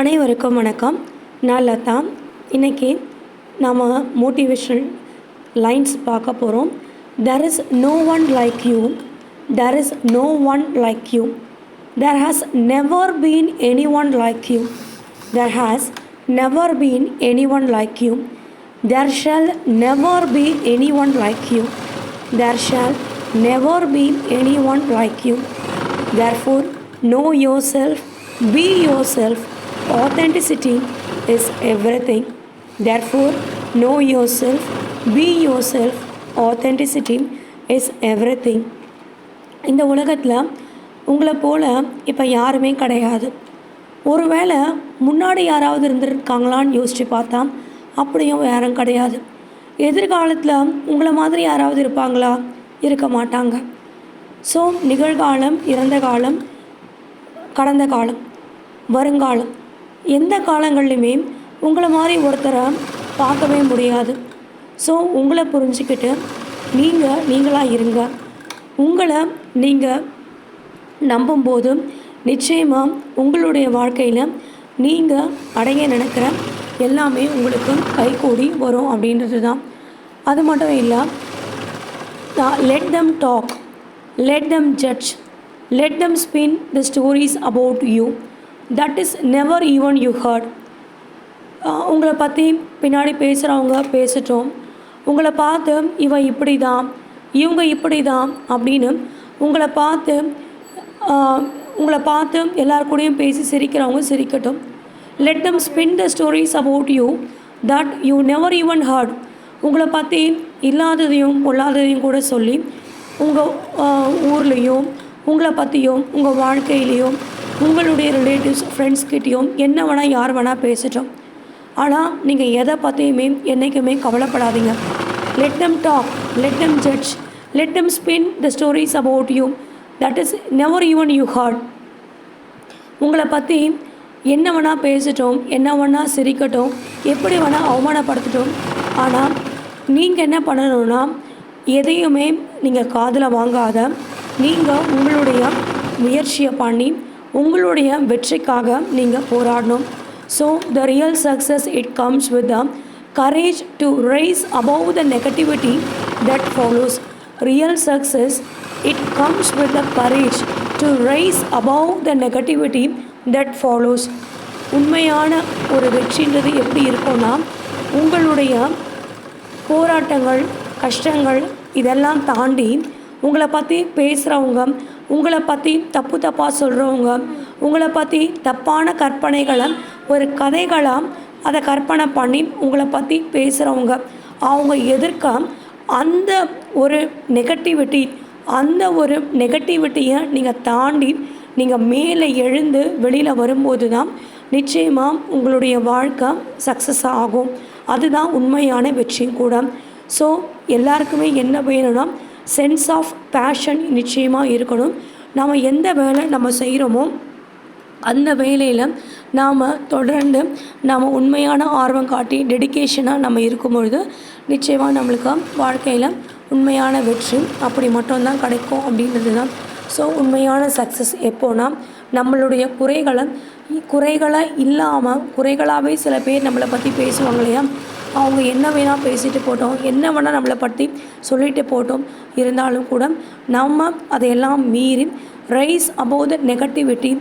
அனைவருக்கும் வணக்கம். நான் லதா. இன்றைக்கி நாம் மோட்டிவேஷனல் லைன்ஸ் பார்க்க போகிறோம் there is no one like you there is no one like you there has never been anyone like you there has never been anyone like you there shall never be anyone like you there shall never be anyone like you therefore know yourself be yourself Authenticity is everything. Therefore, know yourself, be yourself. Authenticity is everything. இந்த உலகத்தில் உங்களை போல் இப்போ யாருமே கிடையாது ஒருவேளை முன்னாடி யாராவது இருந்திருக்காங்களான்னு யோசித்து பார்த்தா அப்படியும் யாரும் கிடையாது எதிர்காலத்தில் உங்களை மாதிரி யாராவது இருப்பாங்களா இருக்க மாட்டாங்க ஸோ நிகழ்காலம் இறந்த காலம் கடந்த காலம் வருங்காலம் எந்த காலங்கள்லையுமே உங்களை மாதிரி ஒருத்தரை பார்க்கவே முடியாது. ஸோ உங்களை புரிஞ்சுக்கிட்டு நீங்கள் நீங்களாக இருங்க. உங்களை நீங்கள் நம்பும்போது நிச்சயமாக உங்களுடைய வாழ்க்கையில் நீங்கள் அடைய நினைக்கிற எல்லாமே உங்களுக்கு கைகூடி வரும் அப்படின்றது தான் அது மட்டும் இல்லை let them talk let them judge let them spin the stories about you that is never even you heard உங்களை பற்றி பின்னாடி பேசுகிறவங்க பேசட்டும். உங்களை பார்த்து இவன் இப்படி தான் இவங்க இப்படி தான் அப்படின்னு உங்களை பார்த்து உங்களை பார்த்து எல்லார் கூடயும் பேசி சிரிக்கிறவங்க சிரிக்கட்டும். Let them spin the stories about you that you never even heard உங்களை பற்றி இல்லாததையும் பொல்லாததையும் கூட சொல்லி உங்கள் ஊர்லேயும் உங்களை பற்றியும் உங்கள் வாழ்க்கையிலையும் உங்களுடைய ரிலேட்டிவ்ஸ் ஃப்ரெண்ட்ஸ்கிட்டேயும் என்ன வேணால் யார் வேணால் பேசிட்டோம். ஆனால் நீங்கள் எதை பற்றியுமே என்றைக்குமே கவலைப்படாதீங்க. Let them talk let them judge let them spin the stories about you that is never even you heard உங்களை பற்றி என்ன வேணால் பேசிட்டோம் என்ன வேணால் சிரிக்கட்டும் எப்படி வேணால் அவமானப்படுத்தட்டும். ஆனால் நீங்கள் என்ன பண்ணணும்னா எதையுமே நீங்கள் காதில் வாங்காத நீங்கள் உங்களுடைய முயற்சியை பண்ணி உங்களுடைய வெற்றிக்காக நீங்கள் போராடணும். So the real success it comes with the courage to rise above the negativity that follows real success it comes with the courage to rise above the negativity that follows உண்மையான ஒரு வெற்றின்றது எப்படி இருக்கும்னா உங்களுடைய போராட்டங்கள் கஷ்டங்கள் இதெல்லாம் தாண்டி உங்களை பற்றி பேசுகிறவங்க உங்களை பற்றி தப்பு தப்பாக சொல்கிறவங்க உங்களை பற்றி தப்பான கற்பனைகளை ஒரு கதைகளாக அதை கற்பனை பண்ணி உங்களை பற்றி பேசுகிறவங்க அவங்க எதிர்க்க அந்த ஒரு நெகட்டிவிட்டி அந்த ஒரு நெகட்டிவிட்டியை நீங்கள் தாண்டி நீங்கள் மேலே எழுந்து வெளியில் வரும்போது தான் நிச்சயமாக உங்களுடைய வாழ்க்கை சக்ஸஸ் ஆகும். அதுதான் உண்மையான வெற்றியும் கூட. ஸோ எல்லாருக்குமே என்ன வேணும்னா சென்ஸ் ஆஃப் பேஷன் நிச்சயமாக இருக்கணும். நாம் எந்த வேலை நம்ம செய்கிறோமோ அந்த வேலையில் நாம் தொடர்ந்து நாம் உண்மையான ஆர்வம் காட்டி டெடிகேஷனாக நம்ம இருக்கும் பொழுது நிச்சயமாக நம்மளுக்கு வாழ்க்கையில் உண்மையான வெற்றி அப்படி மட்டும்தான் கிடைக்கும் அப்படின்றது தான் ஸோ உண்மையான சக்ஸஸ் எப்போனா நம்மளுடைய குறைகளை குறைகளை இல்லாமல் குறைகளாகவே சில பேர் நம்மளை பற்றி பேசுவாங்க இல்லையா? அவங்க என்ன வேணால் பேசிட்டு போட்டோம் என்ன வேணால் நம்மளை பற்றி சொல்லிட்டு போட்டோம் இருந்தாலும் கூட நம்ம அதையெல்லாம் மீறி rise above the negativity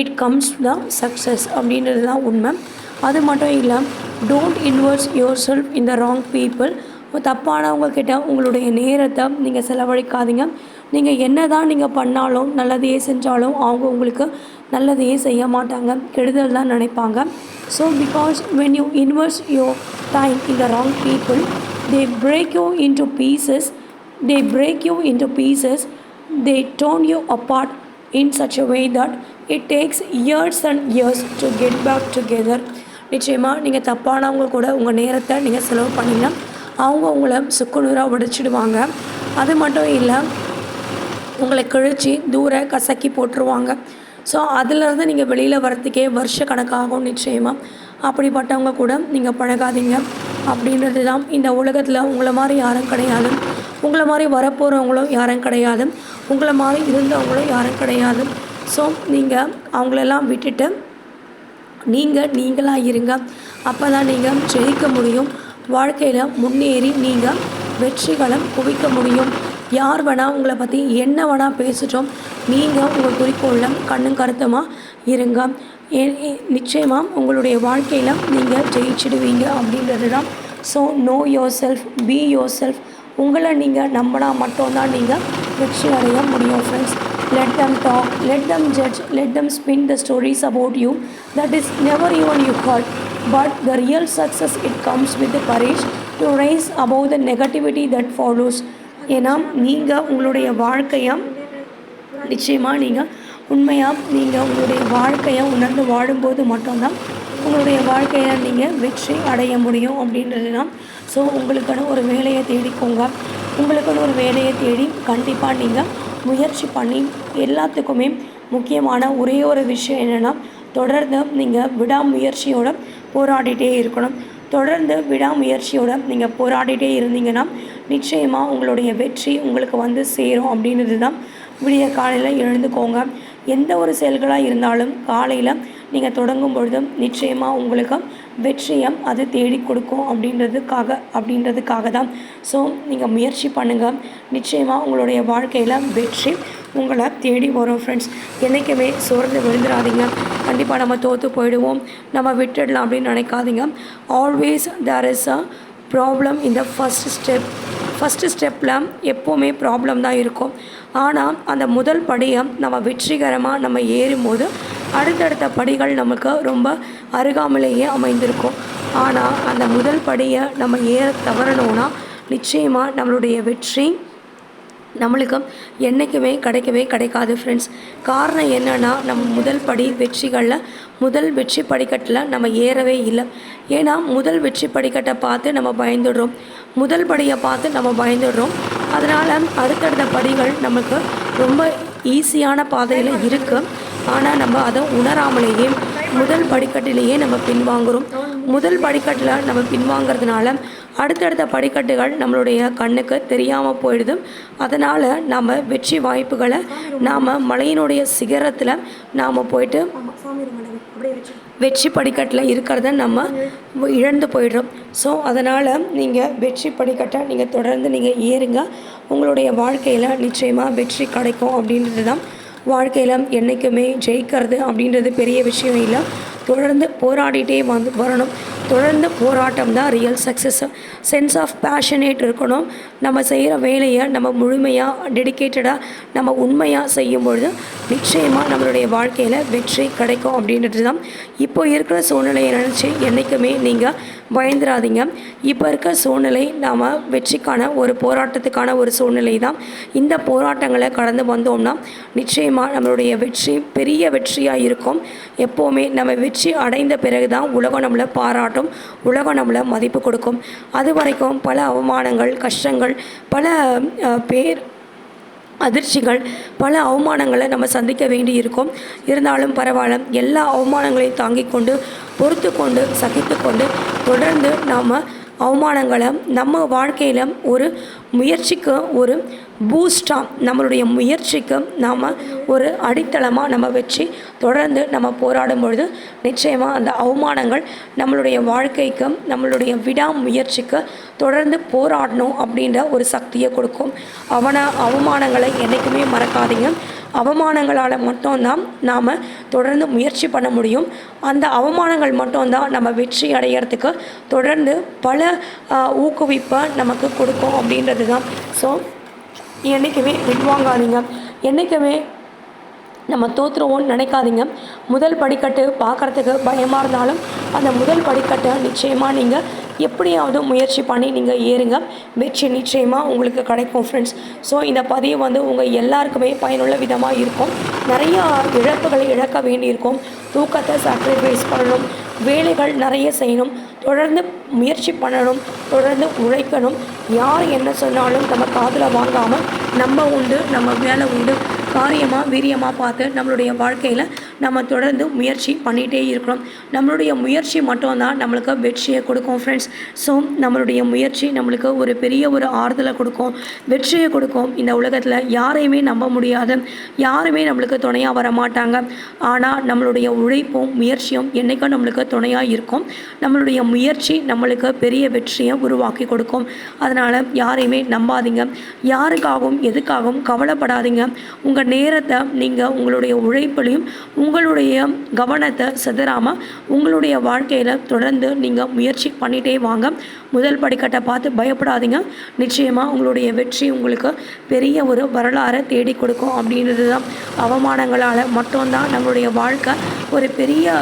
it comes the success அப்படின்றது தான் உண்மை. அது மட்டும் இல்லை don't inverse yourself in the wrong people தப்பானவங்க கிட்ட உங்களுடைய நேரத்தை நீங்கள் செலவழிக்காதீங்க. நீங்கள் என்ன தான் நீங்கள் பண்ணாலும் நல்லதையே செஞ்சாலும் அவங்க உங்களுக்கு நல்லதையே செய்ய மாட்டாங்க. கெடுதல் தான் நினைப்பாங்க. So because when you inverse your time in the wrong people they break you into pieces they break you you into pieces they torn you apart in such a way that it takes years and years to get back together நிச்சயமாக நீங்கள் தப்பானவங்க கூட உங்கள் நேரத்தை நீங்கள் செலவு பண்ணிங்கன்னா அவங்க உங்களை சுக்குநூறாக உடைச்சிடுவாங்க. அது மட்டும் இல்லை உங்களை கிழிச்சி தூர கசக்கி போட்டுருவாங்க. ஸோ அதிலிருந்து நீங்கள் வெளியில் வரத்துக்கே வருஷ கணக்காகும் நிச்சயமாக அப்படிப்பட்டவங்க கூட நீங்கள் பழகாதீங்க. அப்படின்றது தான் இந்த உலகத்தில் உங்களை மாதிரி யாரும் கிடையாது. உங்களை மாதிரி வரப்போகிறவங்களும் யாரும் கிடையாது. உங்களை மாதிரி இருந்தவங்களும் யாரும் கிடையாது. ஸோ நீங்கள் அவங்களெல்லாம் விட்டுட்டு நீங்கள் நீங்களாக இருங்க. அப்போ தான் நீங்கள் ஜெயிக்க முடியும். வாழ்க்கையில் முன்னேறி நீங்கள் வெற்றிகளை குவிக்க முடியும். யார் வேணால் உங்களை பற்றி என்ன வேணால் பேசிட்டோம் நீங்கள் உங்கள் குறிக்கோளில் கண்ணும் கருத்துமாக இருங்க நிச்சயமாக உங்களுடைய வாழ்க்கையில் நீங்கள் ஜெயிச்சிடுவீங்க அப்படின்றது தான் so know yourself be yourself உங்களை நீங்கள் நம்பினா மட்டும்தான் நீங்கள் வெற்றி அடைய முடியும் friends let them talk let them judge let them spin the stories about you that is never even you heard but the real success it comes with courage to rise about the negativity that follows ஏன்னா நீங்கள் உங்களுடைய வாழ்க்கையை நிச்சயமாக நீங்கள் உண்மையாக நீங்கள் உங்களுடைய வாழ்க்கையை உணர்ந்து வாழும்போது மட்டும்தான் உங்களுடைய வாழ்க்கையை நீங்கள் வெற்றி அடைய முடியும் அப்படின்றது தான். ஸோ உங்களுக்கான ஒரு வேலையை தேடிக்கோங்க. உங்களுக்கான ஒரு வேலையை தேடி கண்டிப்பாக நீங்கள் முயற்சி பண்ணி எல்லாத்துக்குமே முக்கியமான ஒரே ஒரு விஷயம் என்னென்னா தொடர்ந்து நீங்கள் விடாமுயற்சியோடு போராடிட்டே இருக்கணும். தொடர்ந்து விடாமுயற்சியோடு நீங்கள் போராடிட்டே இருந்தீங்கன்னா நிச்சயமாக உங்களுடைய வெற்றி உங்களுக்கு வந்து சேரும் அப்படின்றது தான் விடிய காலையில் எழுந்துக்கோங்க. எந்த ஒரு செயல்களாக இருந்தாலும் காலையில் நீங்கள் தொடங்கும் பொழுதும் நிச்சயமாக உங்களுக்கு வெற்றியம் அது தேடி கொடுக்கும் அப்படின்றதுக்காக அப்படின்றதுக்காக தான் ஸோ நீங்கள் முயற்சி பண்ணுங்கள் நிச்சயமாக உங்களுடைய வாழ்க்கையில் வெற்றி உங்களை தேடி வரும் ஃப்ரெண்ட்ஸ் என்றைக்குமே சோர்ந்து விழுந்துடாதீங்க கண்டிப்பாக நம்ம தோற்று போயிடுவோம். நம்ம விட்டுடலாம் அப்படின்னு நினைக்காதீங்க. Always there is a problem இந்த ஃபஸ்ட் ஸ்டெப் ஃபஸ்ட்டு ஸ்டெப்பில் எப்போவுமே ப்ராப்ளம் தான் இருக்கும். ஆனால் அந்த முதல் படியை நம்ம வெற்றிகரமாக நம்ம ஏறும்போது அடுத்தடுத்த படிகள் நமக்கு ரொம்ப அருகாமலேயே அமைந்திருக்கும். ஆனால் அந்த முதல் படியை நம்ம ஏற தவறணும்னா நிச்சயமாக நம்மளுடைய வெற்றி நம்மளுக்கு என்றைக்குமே கிடைக்கவே கிடைக்காது ஃப்ரெண்ட்ஸ் காரணம் என்னென்னா நம்ம முதல் படி வெற்றிகளில் முதல் வெற்றி படிக்கட்டில் நம்ம ஏறவே இல்லை. ஏன்னா முதல் வெற்றி படிக்கட்டை பார்த்து நம்ம பயந்துடுறோம். முதல் படியை பார்த்து நம்ம பயந்துடுறோம். அதனால் அடுத்தடுத்த படிகள் நமக்கு ரொம்ப ஈஸியான பாதையில் இருக்குது ஆனால் நம்ம அதை உணராமலேயே முதல் படிக்கட்டிலேயே நம்ம பின்வாங்குறோம். முதல் படிக்கட்டில் நம்ம பின்வாங்கிறதுனால அடுத்தடுத்த படிக்கட்டுகள் நம்மளுடைய கண்ணுக்கு தெரியாமல் போயிடுது அதனால் நாம் வெற்றி வாய்ப்புகளை நாம் மலையினுடைய சிகரத்தில் நாம் போயிட்டு வெற்றி படிக்கட்டில் இருக்கிறத நம்ம இழந்து போயிடுறோம். ஸோ அதனால் நீங்கள் வெற்றி படிக்கட்டை நீங்கள் தொடர்ந்து நீங்கள் ஏறுங்க. உங்களுடைய வாழ்க்கையில் நிச்சயமாக வெற்றி கிடைக்கும் அப்படின்றது தான் வாழ்க்கையில் என்றைக்குமே ஜெயிக்கிறது அப்படின்றது பெரிய விஷயம் இல்லை. தொடர்ந்து போராடிட்டே வந்து வரணும். தொடர்ந்து போராட்டம் தான் real success sense of passionate இருக்கணும். நம்ம செய்கிற வேலையை நம்ம முழுமையாக டெடிக்கேட்டடாக நம்ம உண்மையாக செய்யும் பொழுது நிச்சயமாக நம்மளுடைய வாழ்க்கையில் வெற்றி கிடைக்கும் அப்படின்றது தான். இப்போ இருக்கிற சூழ்நிலையை நினச்சி என்றைக்குமே நீங்கள் பயந்துடாதீங்க இப்போ இருக்க சூழ்நிலை நாம் வெற்றிக்கான ஒரு போராட்டத்துக்கான ஒரு சூழ்நிலை தான். இந்த போராட்டங்களை கடந்து வந்தோம்னா நிச்சயமாக நம்மளுடைய வெற்றி பெரிய வெற்றியாக இருக்கும். எப்போவுமே நம்ம வெற்றி அடைந்த பிறகு தான் உலகம் நம்மளை பாராட்டும். உலகம் நம்மளை மதிப்பு கொடுக்கும். அது வரைக்கும் பல அவமானங்கள் கஷ்டங்கள் பல பேர் அதிர்ச்சிகள் பல அவமானங்களை நம்ம சந்திக்க வேண்டி இருக்கும் இருந்தாலும் பரவாயில்ல எல்லா அவமானங்களையும் தாங்கிக் கொண்டு பொறுத்து கொண்டு சகித்து கொண்டு தொடர்ந்து நாம் அவமானங்களை நம்ம வாழ்க்கையில் ஒரு முயற்சிக்கு ஒரு பூஸ்டாக நம்மளுடைய முயற்சிக்கு நாம் ஒரு அடித்தளமாக நம்ம வச்சு தொடர்ந்து நம்ம போராடும் பொழுது நிச்சயமாக அந்த அவமானங்கள் நம்மளுடைய வாழ்க்கைக்கு நம்மளுடைய விடாமுயற்சிக்கு தொடர்ந்து போராடணும் அப்படின்ற ஒரு சக்தியை கொடுக்கும். அவன அவமானங்களை என்றைக்குமே மறக்காதீங்க. அவமானங்களால் மட்டும்தான் நாம் தொடர்ந்து முயற்சி பண்ண முடியும். அந்த அவமானங்கள் மட்டும்தான் நம்ம வெற்றி அடையிறதுக்கு தொடர்ந்து பல ஊக்குவிப்பை நமக்கு கொடுக்கும் அப்படின்றது தான் ஸோ என்றைக்குமே பின்வாங்காதீங்க என்றைக்குமே நம்ம தோற்றுருவோன்னு நினைக்காதீங்க. முதல் படிக்கட்டு பார்க்குறதுக்கு பயமாக இருந்தாலும் அந்த முதல் படிக்கட்டை நிச்சயமாக நீங்கள் எப்படியாவது முயற்சி பண்ணி நீங்கள் ஏறுங்க. வெற்றி நிச்சயமாக உங்களுக்கு கிடைக்கும் ஃப்ரெண்ட்ஸ் ஸோ இந்த பதிவு வந்து உங்கள் எல்லாருக்குமே பயனுள்ள விதமாக இருக்கும். நிறையா இழப்புகளை இழக்க வேண்டியிருக்கும். தூக்கத்தை சாக்ரிஃபைஸ் பண்ணணும். வேலைகள் நிறைய செய்யணும். தொடர்ந்து முயற்சி பண்ணணும் தொடர்ந்து உழைக்கணும். யார் என்ன சொன்னாலும் நம்ம காதில் வாங்காமல் நம்ம உண்டு நம்ம வேலை உண்டு. காரியமாக வீரியமாக பார்த்து நம்மளுடைய வாழ்க்கையில் நம்ம தொடர்ந்து முயற்சி பண்ணிகிட்டே இருக்கிறோம். நம்மளுடைய முயற்சி மட்டும்தான் நம்மளுக்கு வெற்றியை கொடுக்கும் ஃப்ரெண்ட்ஸ் ஸோ நம்மளுடைய முயற்சி நம்மளுக்கு ஒரு பெரிய ஒரு ஆறுதலை கொடுக்கும். வெற்றியை கொடுக்கும். இந்த உலகத்தில் யாரையுமே நம்ப முடியாது. யாருமே நம்மளுக்கு துணையாக வர மாட்டாங்க ஆனால் நம்மளுடைய உழைப்பும் முயற்சியும் என்றைக்கும் நம்மளுக்கு துணையாக இருக்கும். நம்மளுடைய முயற்சி நம்மளுக்கு பெரிய வெற்றியை உருவாக்கி கொடுக்கும். அதனால் யாரையுமே நம்பாதீங்க. யாருக்காகவும் எதுக்காகவும் கவலைப்படாதீங்க. உங்கள் நேரத்தை நீங்கள் உங்களுடைய உழைப்புலையும் உங்களுடைய கவனத்தை சிதறாமல் உங்களுடைய வாழ்க்கையில் தொடர்ந்து நீங்கள் முயற்சி பண்ணிகிட்டே வாங்க. முதல் படிக்கட்டை பார்த்து பயப்படாதீங்க. நிச்சயமாக உங்களுடைய வெற்றி உங்களுக்கு பெரிய ஒரு வரலாறை தேடி கொடுக்கும் அப்படின்றது தான் அவமானங்களால் மட்டும்தான் நம்மளுடைய வாழ்க்கை ஒரு பெரிய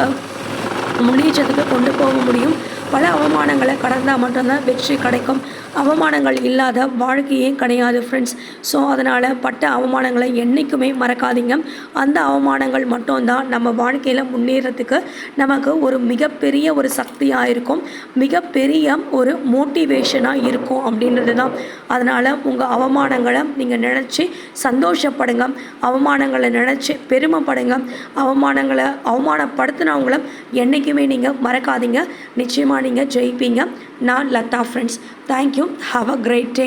முன்னேற்றத்துக்கு கொண்டு போக முடியும். பல அவமானங்களை கடந்தால் மட்டும்தான் வெற்றி கிடைக்கும். அவமானங்கள் இல்லாத வாழ்க்கையே கிடையாது ஃப்ரெண்ட்ஸ் ஸோ அதனால் பட்ட அவமானங்களை என்றைக்குமே மறக்காதீங்க. அந்த அவமானங்கள் மட்டும்தான் நம்ம வாழ்க்கையில் முன்னேறத்துக்கு நமக்கு ஒரு மிகப்பெரிய ஒரு சக்தியாக இருக்கும். மிகப்பெரிய ஒரு மோட்டிவேஷனாக இருக்கும் அப்படின்றது தான் அதனால் உங்கள் அவமானங்களை நீங்கள் நினச்சி சந்தோஷப்படுங்க. அவமானங்களை நினச்சி பெருமைப்படுங்க. அவமானங்களை அவமானப்படுத்தினவங்களும் என்றைக்குமே நீங்கள் மறக்காதீங்க. நிச்சயமாக நீங்கள் ஜெயிப்பீங்க. நான் Latha friends thank you have a great day